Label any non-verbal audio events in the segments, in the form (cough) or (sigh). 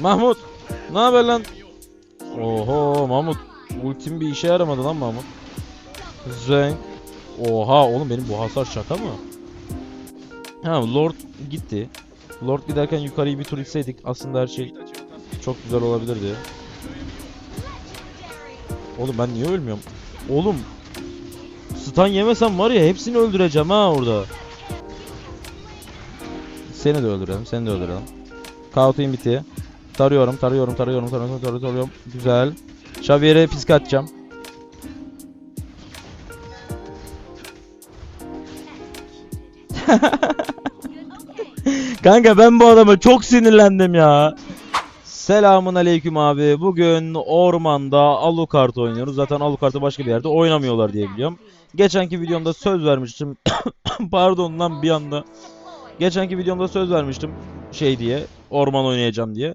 Mahmut. Ne haber lan? Oho Mahmut. Ultim bir işe yaramadı lan Mahmut. Zenk. Oha oğlum benim bu hasar şaka mı? Ha Lord gitti. Lord giderken yukarıyı bir tur itseydik aslında her şey çok güzel olabilirdi. Oğlum ben niye ölmüyorum? Oğlum stun yemesem var ya hepsini öldüreceğim ha orada. Seni de öldürelim, seni de öldürelim. Kautayım bitti. Tarıyorum, tarıyorum, tarıyorum, tarıyorum, tarıyorum, tarıyorum. Güzel. Xavier'e pisk atacağım. (laughs) Kanka ben bu adama çok sinirlendim ya. Selamun aleyküm abi. Bugün ormanda Alucard oynuyoruz. Zaten Alucard'ı başka bir yerde oynamıyorlar diye biliyorum. Geçenki videomda söz vermiştim. (coughs) Pardon lan bir anda. Geçenki videomda söz vermiştim şey diye. Orman oynayacağım diye.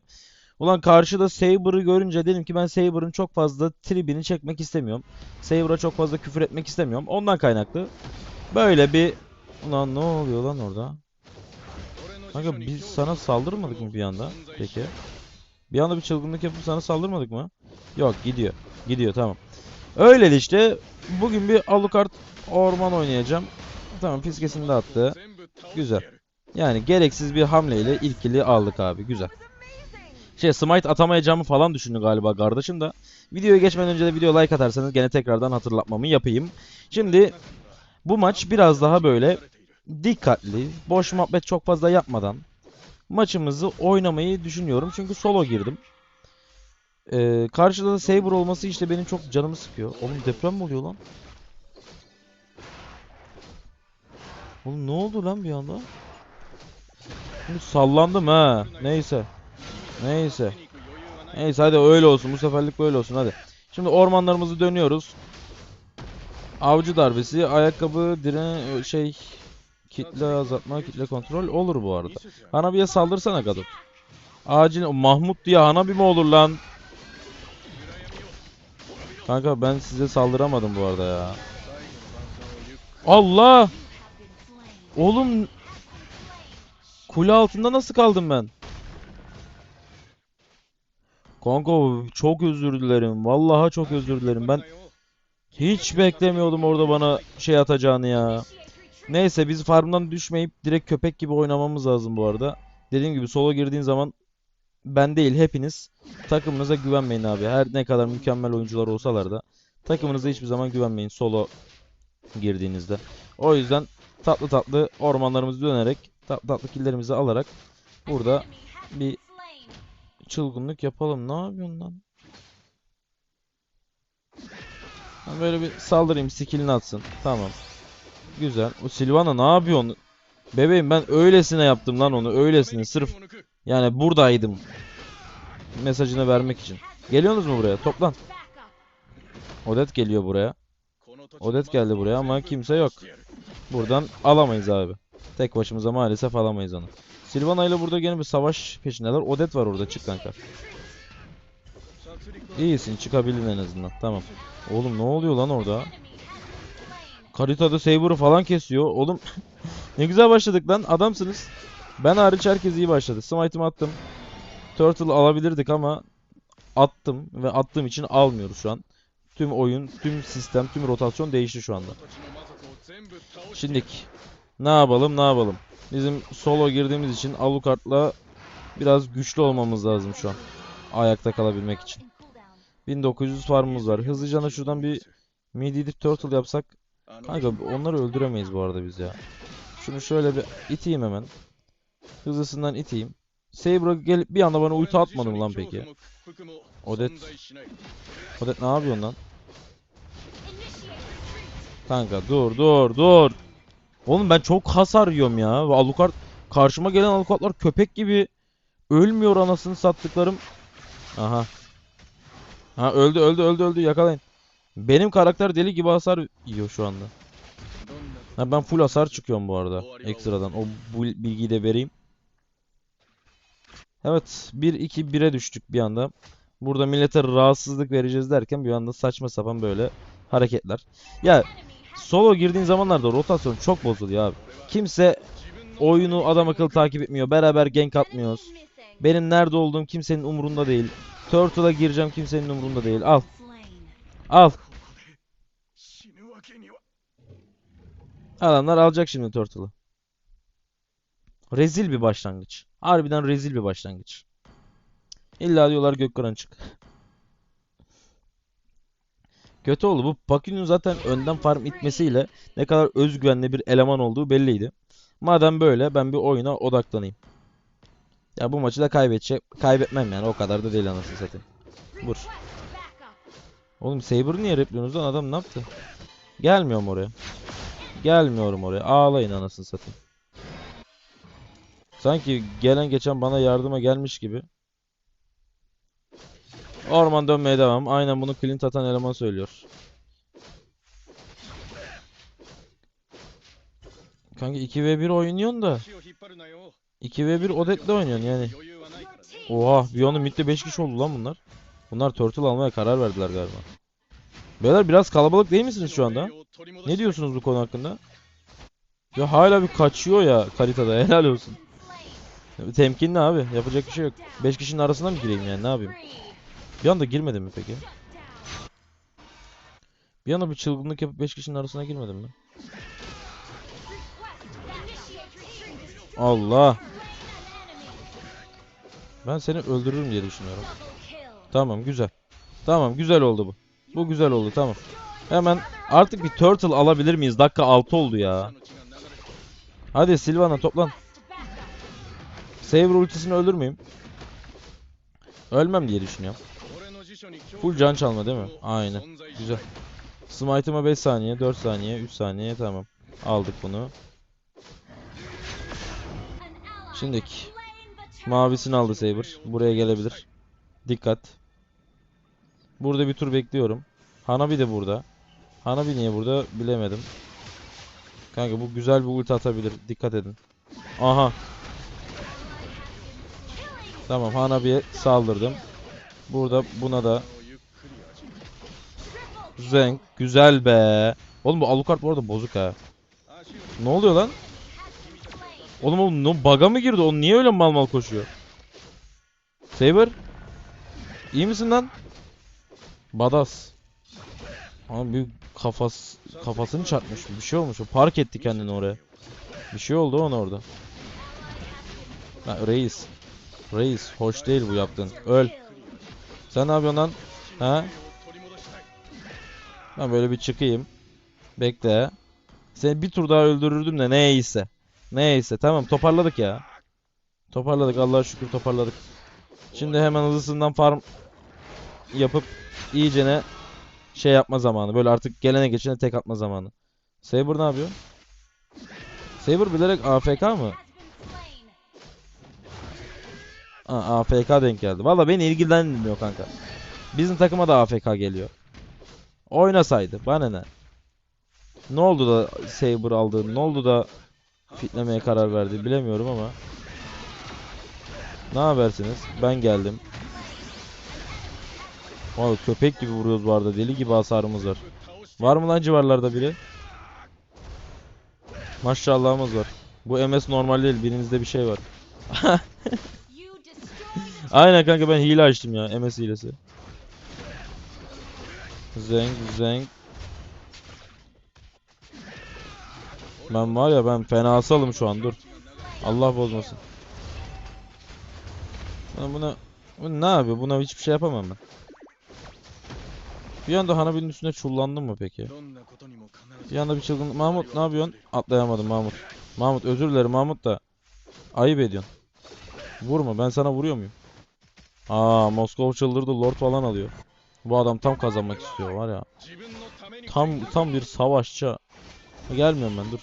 Ulan karşıda Saber'ı görünce dedim ki ben Saber'ın çok fazla tribini çekmek istemiyorum. Saber'a çok fazla küfür etmek istemiyorum. Ondan kaynaklı. Böyle bir... Ulan ne oluyor lan orada? Kanka biz sana saldırmadık mı bir anda? Peki. Bir anda bir çılgınlık yapıp sana saldırmadık mı? Yok gidiyor. Gidiyor tamam. Öyle işte. Bugün bir Alucard orman oynayacağım. Tamam fiskesini de attı. Güzel. Yani gereksiz bir hamleyle ilkili aldık abi. Güzel. Şey smite atamayacağımı falan düşündü galiba kardeşim da. Videoya geçmeden önce de video like atarsanız gene tekrardan hatırlatmamı yapayım. Şimdi bu maç biraz daha böyle dikkatli, boş muhabbet çok fazla yapmadan maçımızı oynamayı düşünüyorum. Çünkü solo girdim. Ee, karşıda da Saber olması işte benim çok canımı sıkıyor. Oğlum deprem mi oluyor lan? Oğlum ne oldu lan bir anda? Şimdi sallandım ha. Neyse. Neyse. Neyse hadi öyle olsun. Bu seferlik böyle olsun hadi. Şimdi ormanlarımızı dönüyoruz. Avcı darbesi, ayakkabı, diren şey kitle azaltma, kitle kontrol olur bu arada. Hanabi'ye saldırsana kadın. Acil Mahmut diye Hanabi mi olur lan? Kanka ben size saldıramadım bu arada ya. Allah! Oğlum Kule altında nasıl kaldım ben? Kanka çok özür dilerim. Vallahi çok özür dilerim. Ben hiç beklemiyordum orada bana şey atacağını ya. Neyse biz farmdan düşmeyip direkt köpek gibi oynamamız lazım bu arada. Dediğim gibi solo girdiğin zaman ben değil hepiniz takımınıza güvenmeyin abi. Her ne kadar mükemmel oyuncular olsalar da takımınıza hiçbir zaman güvenmeyin solo girdiğinizde. O yüzden tatlı tatlı ormanlarımızı dönerek tatlı tatlı killerimizi alarak burada bir çılgınlık yapalım. Ne yapıyorsun lan? Ben böyle bir saldırayım skillini atsın. Tamam. Güzel. O Silvana ne yapıyorsun? Bebeğim ben öylesine yaptım lan onu. Öylesine sırf yani buradaydım. Mesajını vermek için. Geliyorsunuz mu buraya? Toplan. Odet geliyor buraya. Odet geldi buraya ama kimse yok. Buradan alamayız abi. Tek başımıza maalesef alamayız onu. Silvana ile burada gene bir savaş peşindeler. Odet var orada. Çık kanka. İyisin. Çıkabildin en azından. Tamam. Oğlum ne oluyor lan orada? Karitada Saber'ı falan kesiyor. Oğlum (laughs) ne güzel başladık lan. Adamsınız. Ben hariç herkes iyi başladı. Smite'ımı attım. Turtle alabilirdik ama attım ve attığım için almıyoruz şu an. Tüm oyun, tüm sistem, tüm rotasyon değişti şu anda. Şimdik ne yapalım ne yapalım. Bizim solo girdiğimiz için Alucard'la biraz güçlü olmamız lazım şu an. Ayakta kalabilmek için. 1900 farmımız var. Hızlıca şuradan bir mid edip turtle yapsak. Kanka onları öldüremeyiz bu arada biz ya. Şunu şöyle bir iteyim hemen. Hızlısından iteyim. Saber'a gelip bir anda bana ulti atmadı mı lan peki? Odet. Odet ne yapıyorsun lan? Kanka dur dur dur. Oğlum ben çok hasar yiyorum ya. Alucard karşıma gelen Alucardlar köpek gibi ölmüyor anasını sattıklarım. Aha. Ha öldü öldü öldü öldü yakalayın. Benim karakter deli gibi hasar yiyor şu anda. Ha, ben full hasar çıkıyorum bu arada ekstradan. O bu bilgiyi de vereyim. Evet 1-2-1'e düştük bir anda. Burada millete rahatsızlık vereceğiz derken bir anda saçma sapan böyle hareketler. Ya Solo girdiğin zamanlarda rotasyon çok bozuluyor abi. Kimse oyunu adam akıllı takip etmiyor. Beraber gank atmıyoruz. Benim nerede olduğum kimsenin umurunda değil. Turtle'a gireceğim kimsenin umurunda değil. Al. Al. Adamlar alacak şimdi Turtle'ı. Rezil bir başlangıç. Harbiden rezil bir başlangıç. İlla diyorlar Gökkan çık. Kötü oldu. Bu Paku'nun zaten önden farm itmesiyle ne kadar özgüvenli bir eleman olduğu belliydi. Madem böyle ben bir oyuna odaklanayım. Ya bu maçı da kaybedecek. Kaybetmem yani o kadar da değil anasını satayım. Vur. Oğlum Saber'ı niye repliyorsunuz lan adam ne yaptı? Gelmiyorum oraya. Gelmiyorum oraya. Ağlayın anasını satayım. Sanki gelen geçen bana yardıma gelmiş gibi. Orman dönmeye devam. Aynen bunu Clint atan eleman söylüyor. Kanka 2v1 oynuyorsun da. 2v1 Odette'le oynuyorsun yani. Oha bir anda midde 5 kişi oldu lan bunlar. Bunlar turtle almaya karar verdiler galiba. Beyler biraz kalabalık değil misiniz şu anda? Ne diyorsunuz bu konu hakkında? Ya hala bir kaçıyor ya karitada (laughs) helal olsun. Temkinli abi yapacak bir şey yok. 5 kişinin arasına mı gireyim yani ne yapayım? Bir anda girmedim mi peki? Bir anda bir çılgınlık yapıp 5 kişinin arasına girmedim mi? Allah. Ben seni öldürürüm diye düşünüyorum. Tamam güzel. Tamam güzel oldu bu. Bu güzel oldu tamam. Hemen artık bir turtle alabilir miyiz? Dakika 6 oldu ya. Hadi Silvana toplan. Saber ultisini ölür müyüm? Ölmem diye düşünüyorum. Full can çalma değil mi? Aynen. Güzel. Smite'ıma 5 saniye, 4 saniye, 3 saniye tamam. Aldık bunu. Şimdiki. Mavisini aldı Saber. Buraya gelebilir. Dikkat. Burada bir tur bekliyorum. Hanabi de burada. Hanabi niye burada bilemedim. Kanka bu güzel bir ulti atabilir. Dikkat edin. Aha. Tamam Hanabi'ye saldırdım. Burada buna da Zenk. Güzel be. Oğlum bu Alucard bu arada bozuk ha. Ne oluyor lan? Oğlum o no, bug'a mı girdi? O niye öyle mal mal koşuyor? Saber? İyi misin lan? Badas. Ama bir kafas kafasını çarpmış. Bir şey olmuş. O park etti kendini oraya. Bir şey oldu ona orada. Ha, reis. Reis. Hoş değil bu yaptığın. Öl. Sen ne yapıyorsun lan? Ha? Ben böyle bir çıkayım. Bekle. Seni bir tur daha öldürürdüm de neyse. Neyse tamam toparladık ya. Toparladık Allah'a şükür toparladık. Şimdi hemen hızlısından farm yapıp iyicene şey yapma zamanı. Böyle artık gelene geçene tek atma zamanı. Saber ne yapıyor? Saber bilerek AFK mı? Aa, AFK denk geldi. Valla beni ilgilenmiyor kanka. Bizim takıma da AFK geliyor. Oynasaydı. Bana ne? Ne oldu da Saber aldı? Ne oldu da fitlemeye karar verdi? Bilemiyorum ama. Ne habersiniz? Ben geldim. Valla köpek gibi vuruyoruz bu arada. Deli gibi hasarımız var. Var mı lan civarlarda biri? Maşallahımız var. Bu MS normal değil. Birinizde bir şey var. (laughs) Aynen kanka ben hile açtım ya. MS hilesi. Zeng zeng. Ben var ya ben fena asalım şu an dur. Allah bozmasın. Ben buna bu ne yapıyor? Buna hiçbir şey yapamam ben. Bir anda Hanabi'nin üstüne çullandım mı peki? Bir anda bir çılgın... Mahmut ne yapıyorsun? Atlayamadım Mahmut. Mahmut özür dilerim Mahmut da. Ayıp ediyorsun. Vurma ben sana vuruyor muyum? Aa Moskova çıldırdı lord falan alıyor. Bu adam tam kazanmak istiyor var ya. Tam tam bir savaşçı. Gelmiyorum ben dur.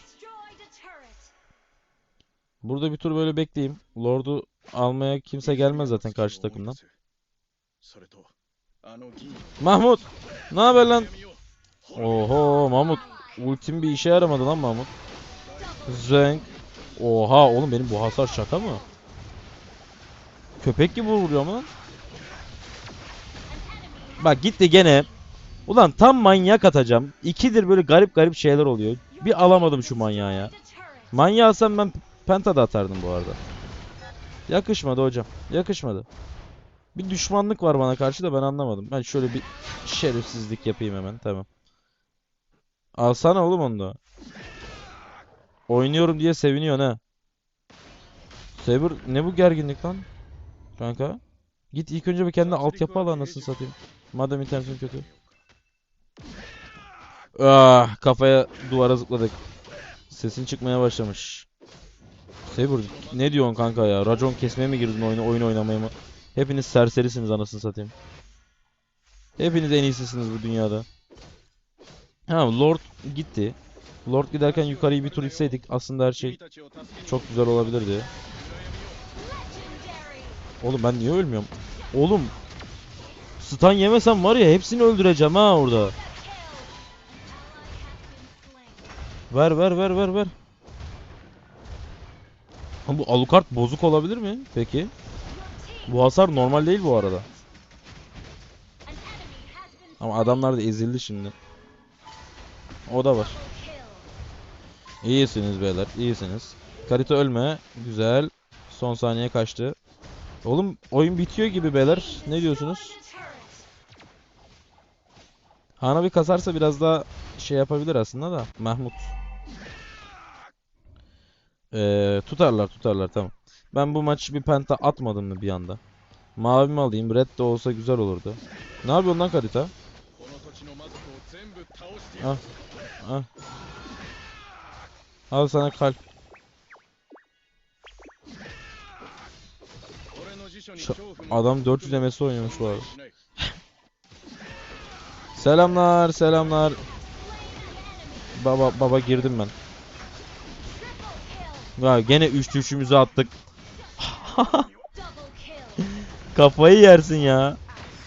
Burada bir tur böyle bekleyeyim. Lord'u almaya kimse gelmez zaten karşı takımdan. Mahmut! Ne haber lan? Oho Mahmut. Ultim bir işe yaramadı lan Mahmut. Zenk. Oha oğlum benim bu hasar şaka mı? Köpek gibi vuruyor mu? Bak gitti gene. Ulan tam manyak atacağım. İkidir böyle garip garip şeyler oluyor. Bir alamadım şu manyağı ya. Manyağı alsam ben pentada atardım bu arada. Yakışmadı hocam. Yakışmadı. Bir düşmanlık var bana karşı da ben anlamadım. Ben şöyle bir şerefsizlik yapayım hemen. Tamam. Alsana oğlum onu da. Oynuyorum diye seviniyor ha. Saber ne bu gerginlik lan? Kanka. Git ilk önce bir kendine altyapı al anasını satayım. Madem internetin kötü. Ah, kafaya duvara zıpladık. Sesin çıkmaya başlamış. Sabur ne diyorsun kanka ya? Racon kesmeye mi girdin oyunu, oyun oynamaya mı? Hepiniz serserisiniz anasını satayım. Hepiniz en iyisisiniz bu dünyada. Ha Lord gitti. Lord giderken yukarıyı bir tur itseydik aslında her şey çok güzel olabilirdi. Oğlum ben niye ölmüyorum? Oğlum stun yemesem var ya hepsini öldüreceğim ha orada. Ver ver ver ver ver. Ha, bu Alucard bozuk olabilir mi? Peki. Bu hasar normal değil bu arada. Ama adamlar da ezildi şimdi. O da var. İyisiniz beyler, iyisiniz. Karita ölme. Güzel. Son saniye kaçtı. Oğlum oyun bitiyor gibi beyler. Ne diyorsunuz? Hanabi kasarsa biraz daha şey yapabilir aslında da. Mahmut. Ee, tutarlar tutarlar tamam. Ben bu maç bir penta atmadım mı bir anda? Mavi alayım? Red de olsa güzel olurdu. Ne yapıyorsun lan Karita? Ah. Ah. Al sana kalp. Adam 400 MS oynuyormuş bu arada. selamlar, selamlar. Baba baba girdim ben. Ya gene üçlü üçümüzü attık. (laughs) Kafayı yersin ya.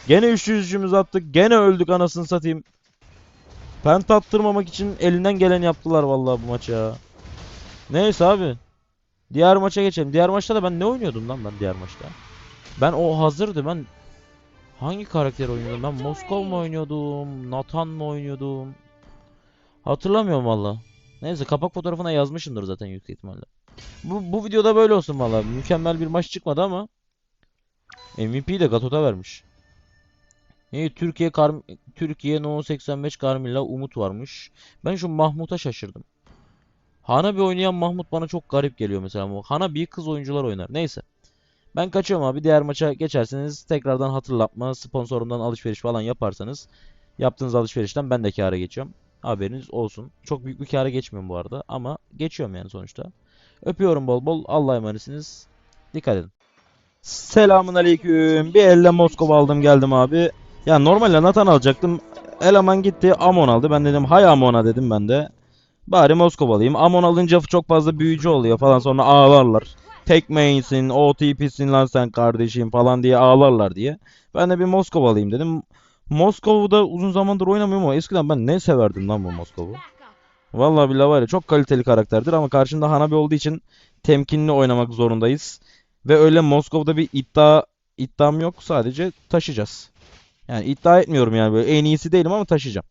Gene üçlü üçümüzü attık. Gene öldük anasını satayım. Pent attırmamak için elinden gelen yaptılar vallahi bu maçı. Neyse abi. Diğer maça geçelim. Diğer maçta da ben ne oynuyordum lan ben diğer maçta? Ben o hazırdı. Ben hangi karakter oynuyordum? Ben Moskov mu oynuyordum? Nathan mı oynuyordum? Hatırlamıyorum valla. Neyse kapak fotoğrafına yazmışımdır zaten yüksek ihtimalle. Bu, bu videoda böyle olsun valla. Mükemmel bir maç çıkmadı ama MVP'yi de Gatot'a vermiş. İyi Türkiye Kar Türkiye No 85 Carmilla Umut varmış. Ben şu Mahmut'a şaşırdım. Hanabi oynayan Mahmut bana çok garip geliyor mesela. Hanabi kız oyuncular oynar. Neyse. Ben kaçıyorum abi. Diğer maça geçerseniz tekrardan hatırlatma, sponsorumdan alışveriş falan yaparsanız yaptığınız alışverişten ben de kâra geçiyorum. Haberiniz olsun. Çok büyük bir kâra geçmiyorum bu arada ama geçiyorum yani sonuçta. Öpüyorum bol bol. Allah'a emanetsiniz. Dikkat edin. Selamun aleyküm. Bir elle Moskova aldım geldim abi. Ya normalde Nathan alacaktım. Eleman gitti Amon aldı. Ben dedim hay Amon'a dedim ben de. Bari Moskova alayım. Amon alınca çok fazla büyücü oluyor falan sonra ağlarlar. Tek main'sin, OTP'sin lan sen kardeşim falan diye ağlarlar diye. Ben de bir Moskova alayım dedim. Moskova'da uzun zamandır oynamıyorum ama eskiden ben ne severdim lan bu Moskova'yı. Vallahi billahi var ya çok kaliteli karakterdir ama karşında Hanabi olduğu için temkinli oynamak zorundayız. Ve öyle Moskova'da bir iddia iddiam yok sadece taşıyacağız. Yani iddia etmiyorum yani böyle en iyisi değilim ama taşıyacağım.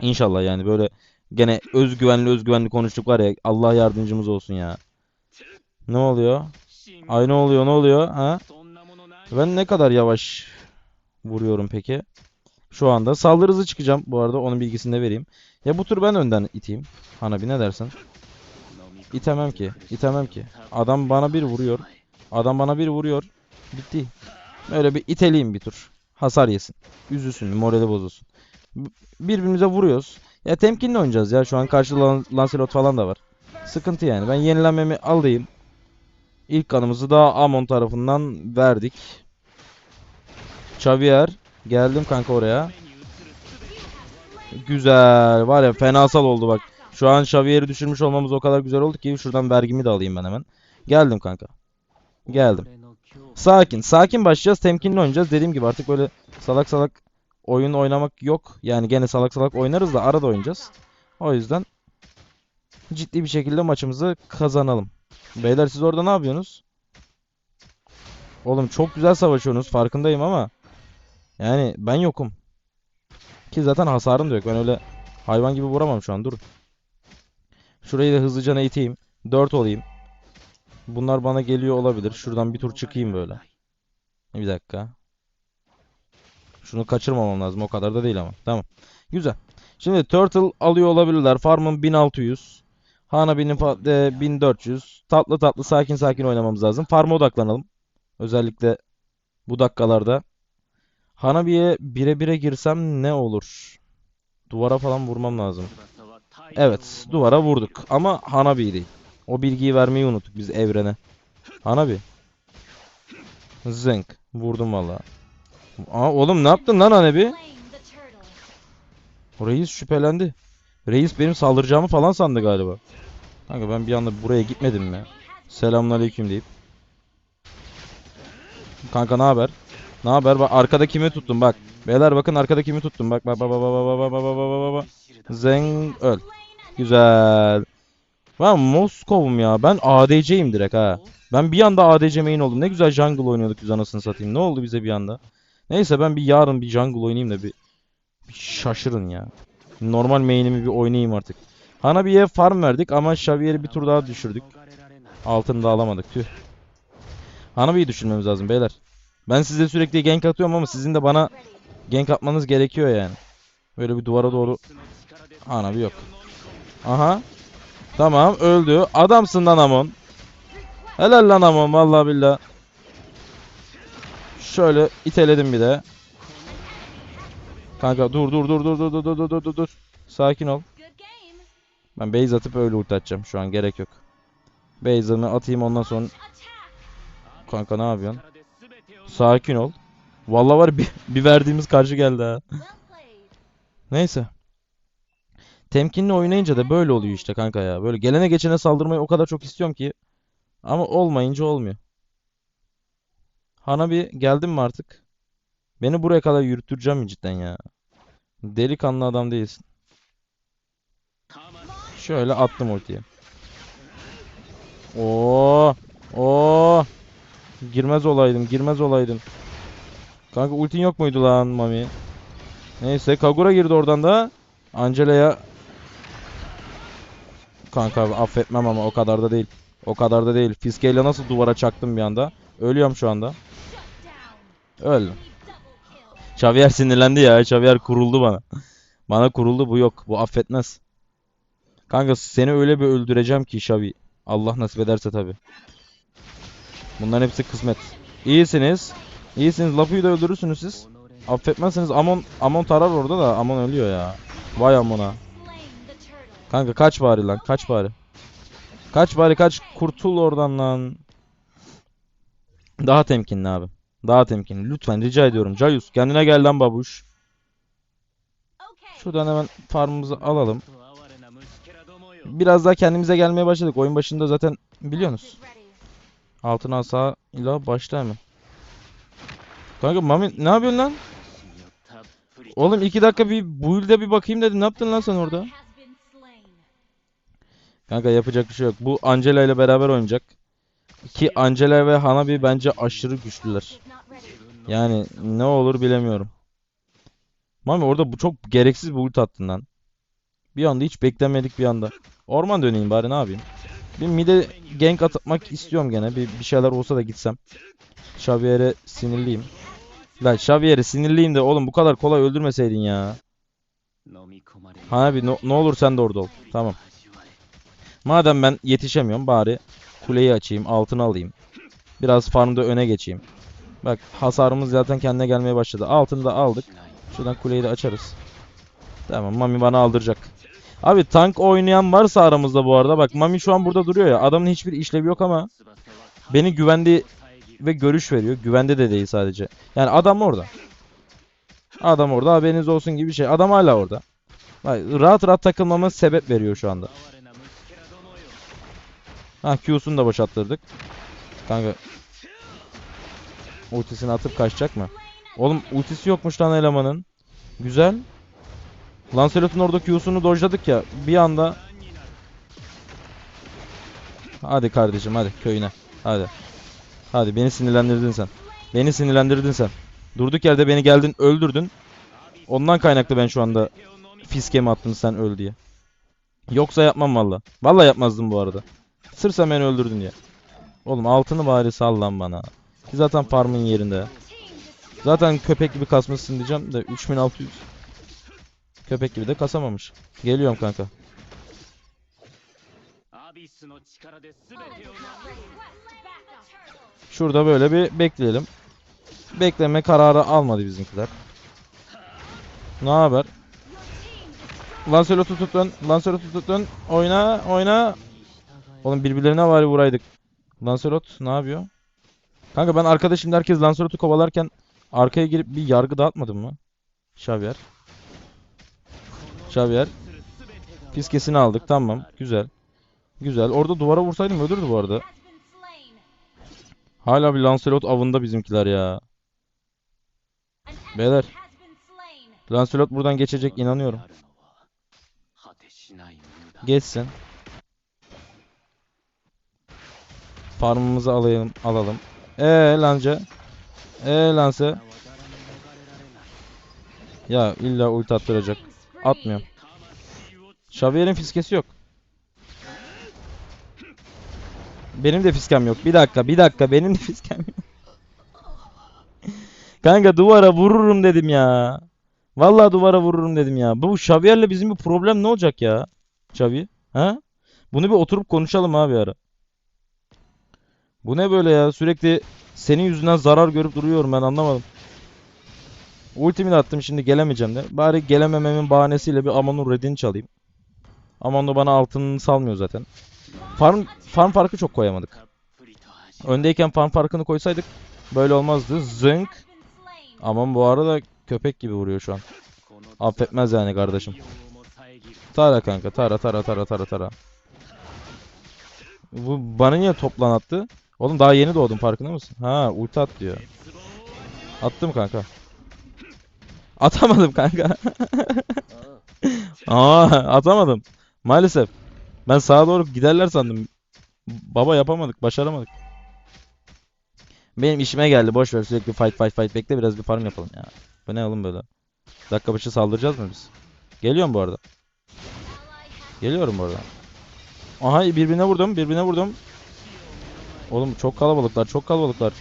İnşallah yani böyle gene özgüvenli özgüvenli konuştuk var ya Allah yardımcımız olsun ya. Ne oluyor? Ay ne oluyor ne oluyor ha? Ben ne kadar yavaş vuruyorum peki? Şu anda saldırı hızı çıkacağım bu arada onun bilgisini de vereyim. Ya bu tur ben önden iteyim. Hanabi ne dersin? İtemem ki. itemem ki. Adam bana bir vuruyor. Adam bana bir vuruyor. Bitti. Öyle bir iteleyeyim bir tur. Hasar yesin. Üzülsün, morali bozulsun. Birbirimize vuruyoruz. Ya temkinli oynayacağız ya. Şu an karşıda Lan- Lancelot falan da var. Sıkıntı yani. Ben yenilenmemi alayım. İlk kanımızı da Amon tarafından verdik. Xavier. Geldim kanka oraya. Güzel. Var ya fenasal oldu bak. Şu an Xavier'i düşürmüş olmamız o kadar güzel oldu ki şuradan vergimi de alayım ben hemen. Geldim kanka. Geldim. Sakin. Sakin başlayacağız. Temkinli oynayacağız. Dediğim gibi artık böyle salak salak oyun oynamak yok. Yani gene salak salak oynarız da arada oynayacağız. O yüzden ciddi bir şekilde maçımızı kazanalım. Beyler siz orada ne yapıyorsunuz? Oğlum çok güzel savaşıyorsunuz farkındayım ama yani ben yokum. Ki zaten hasarım da yok. Ben öyle hayvan gibi vuramam şu an. Dur. Şurayı da hızlıca iteyim. 4 olayım. Bunlar bana geliyor olabilir. Şuradan bir tur çıkayım böyle. Bir dakika. Şunu kaçırmamam lazım. O kadar da değil ama. Tamam. Güzel. Şimdi Turtle alıyor olabilirler. Farm'ın 1600. Hanabi'nin e, 1400. Tatlı tatlı sakin sakin oynamamız lazım. Farm'a odaklanalım. Özellikle bu dakikalarda. Hanabi'ye bire bire girsem ne olur? Duvara falan vurmam lazım. Evet, duvara vurduk. Ama Hanabi değil. O bilgiyi vermeyi unuttuk biz evrene. Hanabi. Zınk. Vurdum valla. Oğlum ne yaptın lan Hanabi? Reis şüphelendi. Reis benim saldıracağımı falan sandı galiba. Kanka ben bir anda buraya gitmedim mi? Selamünaleyküm deyip. Kanka ne haber? Ne haber? Bak arkada kimi tuttum bak. Beyler bakın arkada kimi tuttum. Bak bak bak bak bak bak bak bak bak bak. Zeng öl. Güzel. Ben Moskov'um ya. Ben ADC'yim direkt ha. Ben bir anda ADC main oldum. Ne güzel jungle oynuyorduk biz anasını satayım. Ne oldu bize bir anda? Neyse ben bir yarın bir jungle oynayayım da bir, bir şaşırın ya. Normal main'imi bir oynayayım artık. Hanabi'ye farm verdik ama Xavier'i bir tur daha düşürdük. Altını da alamadık. Tüh. Hanabi'yi düşürmemiz lazım beyler. Ben size sürekli gank atıyorum ama sizin de bana gank atmanız gerekiyor yani. Böyle bir duvara doğru Hanabi yok. Aha. Tamam öldü. Adamsın lan Amon. Helal lan Amon vallahi billah. Şöyle iteledim bir de. Kanka dur dur dur dur dur dur dur dur dur dur. Sakin ol. Ben base atıp öyle ulti atacağım şu an gerek yok. Base'ımı atayım ondan sonra kanka ne yapıyorsun? Sakin ol. Vallahi var bir, bir verdiğimiz karşı geldi ha. Neyse. Temkinli oynayınca da böyle oluyor işte kanka ya. Böyle gelene geçene saldırmayı o kadar çok istiyorum ki. Ama olmayınca olmuyor. Hanabi geldin mi artık? Beni buraya kadar yürüteceğim mi cidden ya? Delikanlı adam değilsin. Şöyle attım ultiyi. Oo, oo. Girmez olaydım, girmez olaydım. Kanka ultin yok muydu lan Mami? Neyse Kagura girdi oradan da. Angela'ya Kanka affetmem ama o kadar da değil. O kadar da değil. Fiskeyle nasıl duvara çaktım bir anda. Ölüyorum şu anda. Öldüm. Xavier sinirlendi ya. Xavier kuruldu bana. Bana kuruldu bu yok. Bu affetmez. Kanka seni öyle bir öldüreceğim ki Xavi. Allah nasip ederse tabi. Bunların hepsi kısmet. İyisiniz. İyisiniz. Lapu'yu da öldürürsünüz siz. Affetmezsiniz. Amon Amon tarar orada da Amon ölüyor ya. Vay Amon'a. Kanka kaç bari lan. Kaç bari. Kaç bari kaç. Kurtul oradan lan. Daha temkinli abi. Daha temkinli. Lütfen rica ediyorum. Cayus kendine gel lan babuş. Şuradan hemen farmımızı alalım. Biraz daha kendimize gelmeye başladık. Oyun başında zaten biliyorsunuz. Altın asa ile başla hemen. Kanka Mami ne yapıyorsun lan? Oğlum iki dakika bir build'e bir bakayım dedim. Ne yaptın lan sen orada? Kanka yapacak bir şey yok. Bu Angela ile beraber oynayacak. Ki Angela ve Hanabi bence aşırı güçlüler. Yani ne olur bilemiyorum. Mami orada bu çok gereksiz bir ult attın lan. Bir anda hiç beklemedik bir anda. Orman döneyim bari ne yapayım. Bir mide gank atmak istiyorum gene. Bir, bir şeyler olsa da gitsem. Xavier'e sinirliyim. Lan Xavier'e sinirliyim de oğlum bu kadar kolay öldürmeseydin ya. Hanabi no, ne olur sen de orada ol. Tamam. Madem ben yetişemiyorum bari kuleyi açayım, altını alayım. Biraz farmda öne geçeyim. Bak hasarımız zaten kendine gelmeye başladı. Altını da aldık. Şuradan kuleyi de açarız. Tamam Mami bana aldıracak. Abi tank oynayan varsa aramızda bu arada. Bak Mami şu an burada duruyor ya. Adamın hiçbir işlevi yok ama beni güvendi ve görüş veriyor. Güvende de değil sadece. Yani adam orada. Adam orada haberiniz olsun gibi bir şey. Adam hala orada. Bak, rahat rahat takılmama sebep veriyor şu anda. Ha Q'sunu da boşalttırdık. Kanka. Ultisini atıp kaçacak mı? Oğlum ultisi yokmuş lan elemanın. Güzel. Lancelot'un orada Q'sunu dojladık ya. Bir anda. Hadi kardeşim hadi köyüne. Hadi. Hadi beni sinirlendirdin sen. Beni sinirlendirdin sen. Durduk yerde beni geldin öldürdün. Ondan kaynaklı ben şu anda fiskemi attım sen öl diye. Yoksa yapmam valla. Valla yapmazdım bu arada. Sırf sen beni öldürdün ya. Oğlum altını bari sallan bana. Ki zaten farmın yerinde. Zaten köpek gibi kasmışsın diyeceğim de 3600. Köpek gibi de kasamamış. Geliyorum kanka. Şurada böyle bir bekleyelim. Bekleme kararı almadı bizimkiler. Ne haber? Lancelot'u tut dön. Lancelot'u tut dön. Oyna, oyna. Oğlum birbirlerine var vuraydık. Lancelot ne yapıyor? Kanka ben arkadaşım herkes Lancelot'u kovalarken arkaya girip bir yargı dağıtmadım mı? Xavier. Xavier. Piskesini aldık tamam. Güzel. Güzel. Orada duvara vursaydım öldürdü bu arada. Hala bir Lancelot avında bizimkiler ya. Beyler. Lancelot buradan geçecek inanıyorum. Geçsin. Farmımızı alayım, alalım. Eee lanca. Eee lanse. Ya illa ulti attıracak. Atmıyor. Xavier'in fiskesi yok. Benim de fiskem yok. Bir dakika, bir dakika. Benim de fiskem yok. (laughs) Kanka duvara vururum dedim ya. Vallahi duvara vururum dedim ya. Bu Xavier'le bizim bir problem ne olacak ya? Xavi? Ha? Bunu bir oturup konuşalım abi ara. Bu ne böyle ya? Sürekli senin yüzünden zarar görüp duruyorum ben anlamadım. Ultimini attım şimdi gelemeyeceğim de. Bari gelemememin bahanesiyle bir Amon'un redini çalayım. Amon da bana altını salmıyor zaten. Farm, farm farkı çok koyamadık. Öndeyken farm farkını koysaydık böyle olmazdı. Zınk. Aman bu arada köpek gibi vuruyor şu an. Affetmez yani kardeşim. Tara kanka tara tara tara tara tara. Bu bana niye toplan attı? Oğlum daha yeni doğdum farkında mısın? Ha ulti at diyor. Attım kanka. Atamadım kanka. (laughs) Aa atamadım. Maalesef. Ben sağa doğru giderler sandım. Baba yapamadık, başaramadık. Benim işime geldi. Boş ver sürekli fight fight fight. Bekle biraz bir farm yapalım ya. Bu ne oğlum böyle? Dakika başı saldıracağız mı biz? Geliyorum bu arada. Geliyorum bu arada. Aha birbirine vurdum, birbirine vurdum. Oğlum çok kalabalıklar, çok kalabalıklar.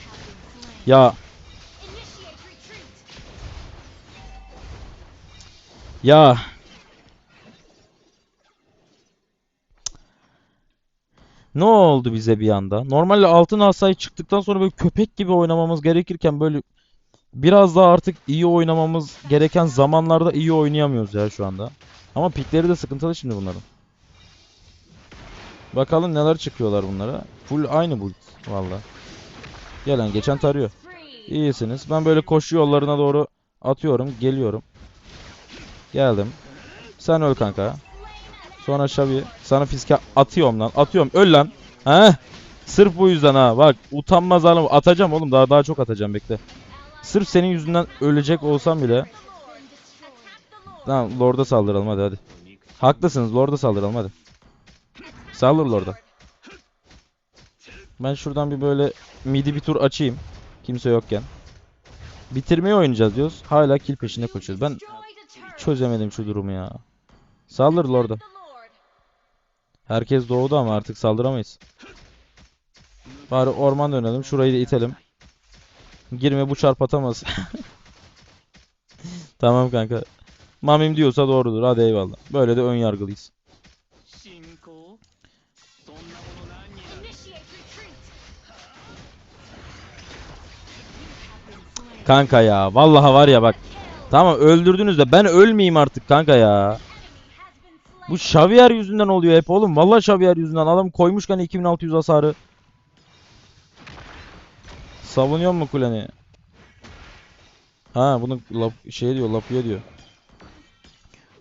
Ya Ya. Ne oldu bize bir anda? Normalde altın asayı çıktıktan sonra böyle köpek gibi oynamamız gerekirken böyle biraz daha artık iyi oynamamız gereken zamanlarda iyi oynayamıyoruz ya şu anda. Ama pikleri de sıkıntılı şimdi bunların. Bakalım neler çıkıyorlar bunlara. Full aynı build valla. Gelen geçen tarıyor. İyisiniz. Ben böyle koşu yollarına doğru atıyorum, geliyorum. Geldim. Sen öl kanka. Sonra Xavi sana fiske atıyorum lan. Atıyorum. Öl lan. He? Sırf bu yüzden ha. Bak utanmaz alım. Atacağım oğlum. Daha daha çok atacağım bekle. Sırf senin yüzünden ölecek olsam bile. Tamam Lord'a saldıralım hadi hadi. Haklısınız Lord'a saldıralım hadi. Saldır Lord'a. Ben şuradan bir böyle midi bir tur açayım. Kimse yokken. Bitirmeyi oynayacağız diyoruz. Hala kill peşinde koşuyoruz. Ben çözemedim şu durumu ya. Saldır Lord'a. Herkes doğdu ama artık saldıramayız. Bari orman dönelim. Şurayı da itelim. Girme bu çarp atamaz. (laughs) Tamam kanka. Mamim diyorsa doğrudur. Hadi eyvallah. Böyle de ön yargılıyız. Kanka ya. Vallahi var ya bak. Tamam öldürdünüz de ben ölmeyeyim artık kanka ya. Bu Xavier yüzünden oluyor hep oğlum. Vallahi Xavier yüzünden. Adam koymuşken 2600 hasarı. Savunuyor mu kuleni? Ha bunu lap, şey diyor Lapu'ya diyor.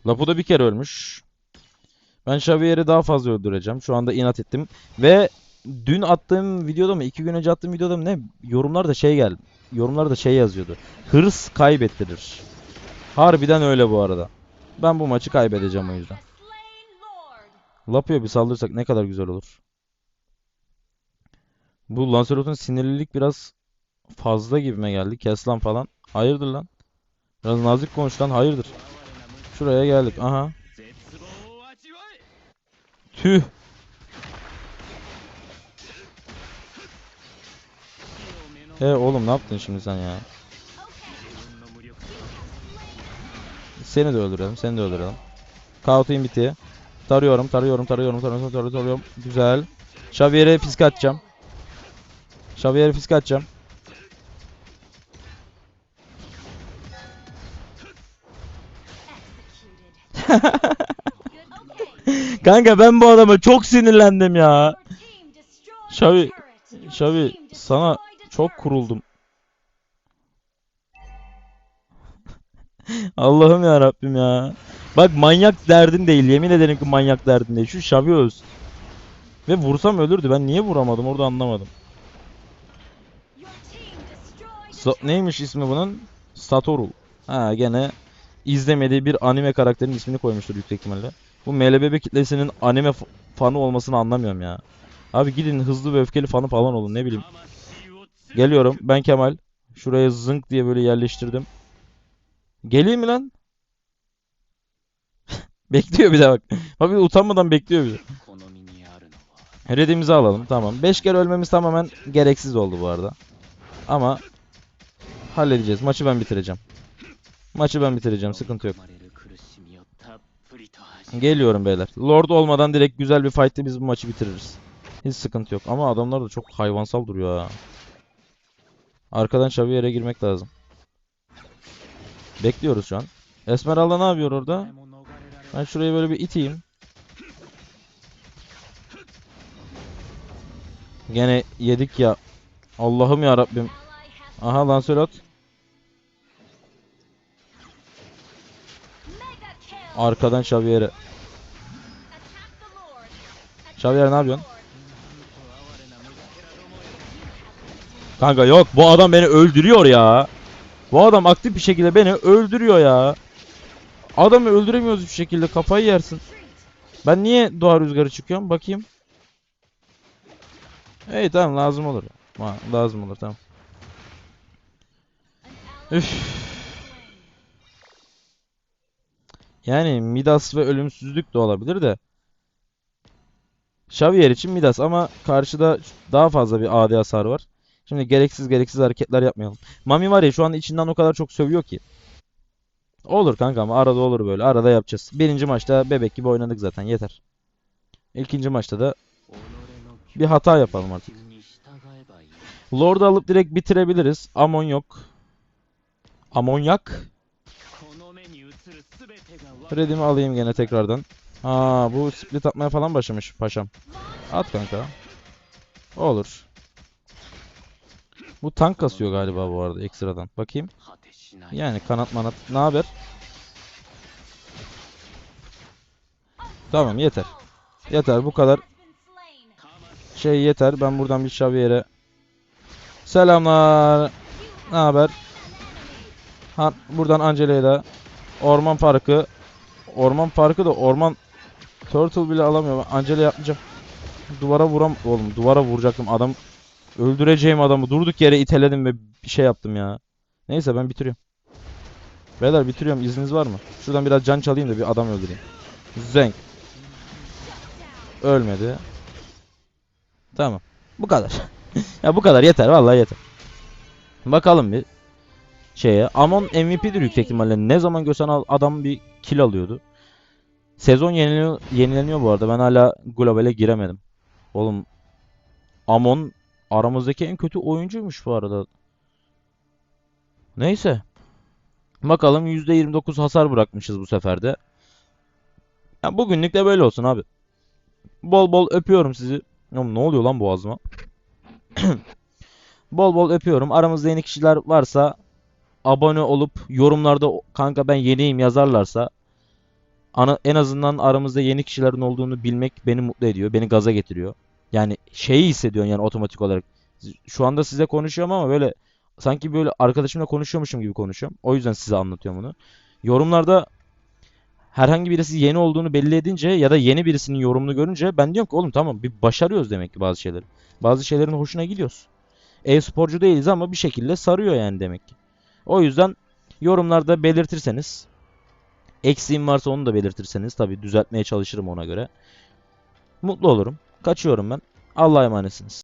Lapu da bir kere ölmüş. Ben Xavier'i daha fazla öldüreceğim. Şu anda inat ettim. Ve dün attığım videoda mı? iki gün önce attığım videoda mı ne? Yorumlarda şey geldi yorumlarda şey yazıyordu. Hırs kaybettirir. Harbiden öyle bu arada. Ben bu maçı kaybedeceğim o yüzden. Lapio bir saldırırsak ne kadar güzel olur. Bu Lancelot'un sinirlilik biraz fazla gibime geldi. Kes lan falan. Hayırdır lan? Biraz nazik konuş lan. Hayırdır? Şuraya geldik. Aha. Tüh. He oğlum ne yaptın şimdi sen ya? Seni de öldürelim, seni de öldürelim. Kautayım biti. Tarıyorum, tarıyorum, tarıyorum, tarıyorum, tarıyorum, tarıyorum. Güzel. Xavier'e fiske atacağım. Xavier'e fiske atacağım. (laughs) Kanka ben bu adama çok sinirlendim ya. Şavi, Şavi sana çok kuruldum. (laughs) Allah'ım ya Rabbim ya. Bak manyak derdin değil. Yemin ederim ki manyak derdin değil. Şu Xavi öz. Ve vursam ölürdü. Ben niye vuramadım orada anlamadım. So- neymiş ismi bunun? Satoru. Ha gene izlemediği bir anime karakterinin ismini koymuştur yüksek ihtimalle. Bu MLBB kitlesinin anime fanı olmasını anlamıyorum ya. Abi gidin hızlı ve öfkeli fanı falan olun ne bileyim. Geliyorum. Ben Kemal. Şuraya zınk diye böyle yerleştirdim. Geleyim mi lan? (laughs) bekliyor bir de bak. Bak bir utanmadan bekliyor bir de. Redimizi alalım. Tamam. 5 kere ölmemiz tamamen gereksiz oldu bu arada. Ama halledeceğiz. Maçı ben bitireceğim. Maçı ben bitireceğim. Sıkıntı yok. Geliyorum beyler. Lord olmadan direkt güzel bir fight'te biz bu maçı bitiririz. Hiç sıkıntı yok. Ama adamlar da çok hayvansal duruyor ha. Arkadan Xavier'e girmek lazım. Bekliyoruz şu an. Esmeralda ne yapıyor orada? Ben şuraya böyle bir iteyim. Gene yedik ya. Allah'ım ya Rabbim. Aha Lancelot. Arkadan Xavier'e. Xavier ne yapıyorsun? Kanka yok bu adam beni öldürüyor ya. Bu adam aktif bir şekilde beni öldürüyor ya. Adamı öldüremiyoruz bir şekilde kafayı yersin. Ben niye doğa rüzgarı çıkıyorum? Bakayım. Hey tamam lazım olur. Ha, lazım olur tamam. Üf. Yani Midas ve ölümsüzlük de olabilir de. Xavier için Midas ama karşıda daha fazla bir AD hasarı var. Şimdi gereksiz gereksiz hareketler yapmayalım. Mami var ya şu an içinden o kadar çok sövüyor ki. Olur kanka ama arada olur böyle. Arada yapacağız. Birinci maçta bebek gibi oynadık zaten yeter. İkinci maçta da bir hata yapalım artık. Lord'u alıp direkt bitirebiliriz. Amon yok. Amonyak. Freddy'mi alayım gene tekrardan. Aa bu split atmaya falan başlamış paşam. At kanka. Olur. Bu tank kasıyor galiba bu arada ekstradan. Bakayım. Yani kanat manat. Ne haber? Tamam yeter. Yeter bu kadar. Şey yeter. Ben buradan bir Xavier'e Selamlar. Ne haber? Ha, buradan Angela'ya da Orman Parkı. Orman Parkı da Orman Turtle bile alamıyor. Angela yapmayacağım. Duvara vuram oğlum duvara vuracaktım. Adam Öldüreceğim adamı durduk yere iteledim ve bir şey yaptım ya. Neyse ben bitiriyorum. Beyler bitiriyorum. İzniniz var mı? Şuradan biraz can çalayım da bir adam öldüreyim. Zenk. Ölmedi. Tamam. Bu kadar. (laughs) ya bu kadar yeter vallahi yeter. Bakalım bir şeye. Amon MVP'dir yüksek ihtimalle. Ne zaman görsen adam bir kill alıyordu. Sezon yenileniyor, yenileniyor bu arada. Ben hala globale giremedim. Oğlum Amon aramızdaki en kötü oyuncuymuş bu arada. Neyse. Bakalım %29 hasar bırakmışız bu sefer de. Ya bugünlük de böyle olsun abi. Bol bol öpüyorum sizi. Oğlum ne oluyor lan boğazıma? (clears throat) Bol bol öpüyorum. Aramızda yeni kişiler varsa abone olup yorumlarda kanka ben yeniyim yazarlarsa en azından aramızda yeni kişilerin olduğunu bilmek beni mutlu ediyor. Beni gaza getiriyor. Yani şeyi hissediyorsun yani otomatik olarak. Şu anda size konuşuyorum ama böyle sanki böyle arkadaşımla konuşuyormuşum gibi konuşuyorum. O yüzden size anlatıyorum bunu. Yorumlarda herhangi birisi yeni olduğunu belli edince ya da yeni birisinin yorumunu görünce ben diyorum ki oğlum tamam bir başarıyoruz demek ki bazı şeyleri. Bazı şeylerin hoşuna gidiyoruz. E-sporcu değiliz ama bir şekilde sarıyor yani demek ki. O yüzden yorumlarda belirtirseniz eksiğim varsa onu da belirtirseniz tabii düzeltmeye çalışırım ona göre. Mutlu olurum. Kaçıyorum ben. Allah'a emanetsiniz.